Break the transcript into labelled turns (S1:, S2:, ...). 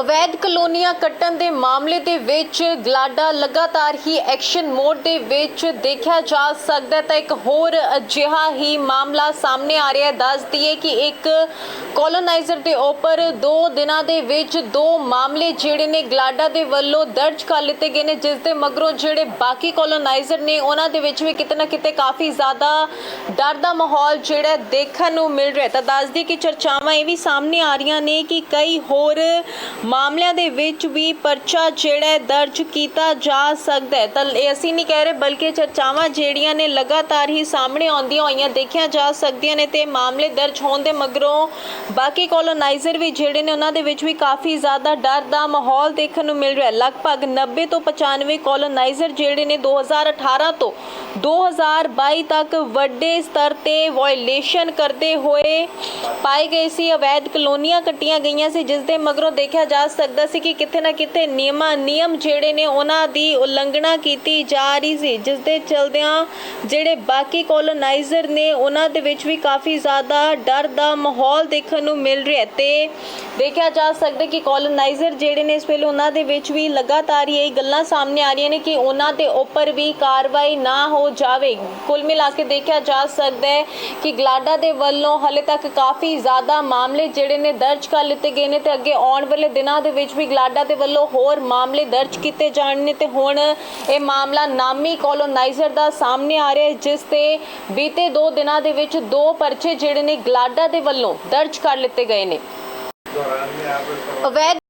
S1: ਅਵੈਧ ਕਲੋਨੀਆਂ ਕੱਟਣ ਦੇ ਮਾਮਲੇ ਦੇ ਵਿੱਚ ਗਲਾਡਾ ਲਗਾਤਾਰ ਹੀ ਐਕਸ਼ਨ ਮੋਡ ਦੇ ਵਿੱਚ ਦੇਖਿਆ ਜਾ ਸਕਦਾ ਤਾਂ ਇੱਕ ਹੋਰ ਅਜਿਹਾ ਹੀ ਮਾਮਲਾ ਸਾਹਮਣੇ ਆ ਰਿਹਾ ਹੈ। ਦੱਸ ਦਈਏ ਕਿ ਇੱਕ ਕੋਲੋਨਾਈਜ਼ਰ ਦੇ ਉੱਪਰ ਦੋ ਦਿਨਾਂ ਦੇ ਵਿੱਚ ਦੋ ਮਾਮਲੇ ਜਿਹੜੇ ਨੇ ਗਲਾਡਾ ਦੇ ਵੱਲੋਂ ਦਰਜ ਕਰ ਲਿੱਤੇ ਗਏ ਨੇ, ਜਿਸ ਦੇ ਮਗਰੋਂ ਜਿਹੜੇ ਬਾਕੀ ਕੋਲੋਨਾਈਜ਼ਰ ਨੇ, ਉਹਨਾਂ ਦੇ ਵਿੱਚ ਵੀ ਕਿਤੇ ਨਾ ਕਿਤੇ ਕਾਫੀ ਜ਼ਿਆਦਾ ਡਰ ਦਾ ਮਾਹੌਲ ਜਿਹੜਾ ਦੇਖਣ ਨੂੰ ਮਿਲ ਰਿਹਾ ਤਾਂ ਦੱਸਦੀ ਕਿ ਚਰਚਾਵਾਂ ਇਹ ਵੀ ਸਾਹਮਣੇ ਆ ਰਹੀਆਂ ਨੇ ਕਿ ਕਈ ਹੋਰ ਮਾਮਲਿਆਂ ਦੇ ਵਿੱਚ ਵੀ ਪਰਚਾ ਜਿਹੜਾ ਦਰਜ ਕੀਤਾ ਜਾ ਸਕਦਾ ਹੈ। ਤਾਂ ਇਹ ਅਸੀਂ ਨਹੀਂ ਕਹਿ ਰਹੇ, ਬਲਕਿ ਚਰਚਾਵਾਂ ਜਿਹੜੀਆਂ ਨੇ ਲਗਾਤਾਰ ਹੀ ਸਾਹਮਣੇ ਆਉਂਦੀਆਂ ਹੋਈਆਂ ਦੇਖੀਆਂ ਜਾ ਸਕਦੀਆਂ ਨੇ ਤੇ ਮਾਮਲੇ ਦਰਜ ਹੋਣ ਦੇ ਮਗਰੋਂ ਬਾਕੀ ਕੋਲੋਨਾਈਜ਼ਰ ਵੀ ਜਿਹੜੇ ਨੇ ਉਹਨਾਂ ਦੇ ਵਿੱਚ ਵੀ ਕਾਫੀ ਜ਼ਿਆਦਾ ਡਰ ਦਾ ਮਾਹੌਲ ਦੇਖਣ ਨੂੰ ਮਿਲ ਰਿਹਾ ਹੈ। ਲਗਭਗ 90 ਤੋਂ 95 ਕੋਲੋਨਾਈਜ਼ਰ ਜਿਹੜੇ ਨੇ 2018 ਤੋਂ 2022 ਤੱਕ ਵੱਡੇ ਸਤਰ ਤੇ ਵਾਇਲੇਸ਼ਨ ਕਰਦੇ ਹੋਏ ਪਾਏ ਗਏ ਸੀ। ਅਵੈਧ ਕਲੋਨੀਆਂ ਕੱਟੀਆਂ ਗਈਆਂ ਸੀ, ਜਿਸ ਦੇ ਮਗਰੋਂ ਦੇਖਿਆ ਜਾ ਸਕਦਾ ਸੀ ਕਿ ਕਿਤੇ ਨਾ ਕਿਤੇ ਨਿਯਮਾਂ ਨਿਯਮ ਜਿਹੜੇ ਨੇ ਉਹਨਾਂ ਦੀ ਉਲੰਘਣਾ ਕੀਤੀ ਜਾ ਰਹੀ ਸੀ ਜਿਸ ਦੇ ਚਲਦਿਆਂ ਜਿਹੜੇ ਬਾਕੀ ਕੋਲੋਨਾਈਜ਼ਰ ਨੇ ਉਹਨਾਂ ਦੇ ਵਿੱਚ ਵੀ ਕਾਫੀ ਜ਼ਿਆਦਾ ਡਰ ਦਾ ਮਾਹੌਲ ਦੇਖਣ ਨੂੰ ਮਿਲ ਰਿਹਾ ਤੇ ਦੇਖਿਆ ਜਾ ਸਕਦਾ ਕਿ ਕੋਲੋਨਾਈਜ਼ਰ ਜਿਹੜੇ ਨੇ ਇਸ ਵੇਲੇ ਉਹਨਾਂ ਦੇ ਵਿੱਚ ਵੀ ਲਗਾਤਾਰ ਹੀ ਇਹ ਗੱਲਾਂ ਸਾਹਮਣੇ ਆ ਰਹੀਆਂ ਨੇ ਕਿ ਉਹਨਾਂ ਦੇ ਉੱਪਰ ਵੀ ਕਾਰਵਾਈ ਨਾ ਹੋ ਜਾਵੇ। ਕੁੱਲ ਮਿਲਾ ਕੇ ਦੇਖਿਆ ਜਾ ਸਕਦਾ ਹੈ ਕਿ ਗਲਾਡਾ ਦੇ ਵੱਲੋਂ ਹਲੇ ਤੱਕ ਕਾਫੀ ਜ਼ਿਆਦਾ ਮਾਮਲੇ ਜਿਹੜੇ ਨੇ ਦਰਜ ਕਰ ਲਿੱਤੇ ਗਏ ਨੇ ਤੇ ਅੱਗੇ ਆਉਣ ਵਾਲੇ ਦਿਨਾਂ ਦੇ ਵਿੱਚ ਵੀ ਗਲਾਡਾ ਦੇ ਵੱਲੋਂ ਹੋਰ ਮਾਮਲੇ ਦਰਜ ਕੀਤੇ ਜਾਣ ਨੇ ਤੇ ਹੁਣ ਇਹ ਮਾਮਲਾ ਨਾਮੀ ਕੋਲੋਨਾਈਜ਼ਰ ਦਾ ਸਾਹਮਣੇ ਆ ਰਿਹਾ ਹੈ ਜਿਸ ਤੇ ਬੀਤੇ 2 ਦਿਨਾਂ ਦੇ ਵਿੱਚ ਦੋ ਪਰਚੇ ਜਿਹੜੇ ਨੇ ਗਲਾਡਾ ਦੇ ਵੱਲੋਂ ਦਰਜ ਕਰ ਲਿੱਤੇ ਗਏ ਨੇ। ਅਵੈਧ